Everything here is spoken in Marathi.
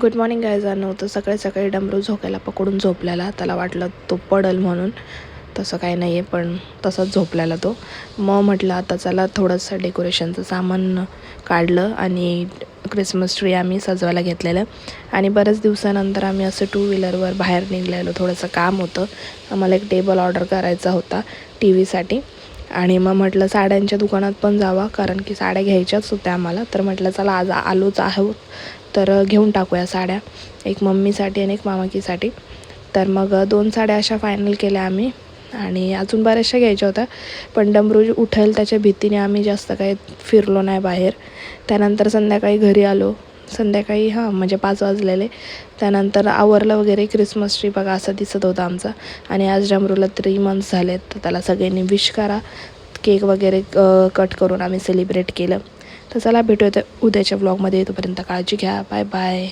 गुड मॉर्निंग गायज नव्हतं सकाळी सकाळी डमरू झोक्याला पकडून झोपलेला. त्याला वाटलं तो पडल म्हणून. तसं काही नाही आहे पण तसाच झोपलेला तो. मग म्हटलं आता चला थोडंसं डेकोरेशनचं सामान काढलं आणि क्रिसमस ट्री आम्ही सजवायला घेतलेलं. आणि बऱ्याच दिवसानंतर आम्ही असं टू व्हीलरवर बाहेर निघलेलो. थोडंसं काम होतं. आम्हाला एक टेबल ऑर्डर करायचा होता टी व्हीसाठी आणि मग म्हटलं साड्यांच्या दुकानात पण जावा कारण की साड्या घ्यायच्याच होत्या आम्हाला. तर म्हटलं चला आज आलोच आहोत. तर घेऊन टाकूया साड्या. एक मम्मीसाठी आणि एक मामाकीसाठी. तर मग दोन साड्या अशा फायनल केल्या आम्ही. आणि अजून बऱ्याचशा घ्यायच्या होत्या. पण डमरू उठेल त्याच्या भीतीने आम्ही जास्त काही फिरलो नाही बाहेर. त्यानंतर संध्याकाळी घरी आलो. संध्याकाळी हां म्हणजे पाच वाजलेले. त्यानंतर आवरलं वगैरे क्रिसमस ट्री बघा असं दिसत होतं आमचा. आणि आज डमरूला थ्री मंथ्स झालेत. तर त्याला सगळ्यांनी विश करा. केक वगैरे कट करून आम्ही सेलिब्रेट केलं. तर चला भेटूया उद्याच्या ब्लॉगमध्ये तोपर्यंत काळजी घ्या. Bye bye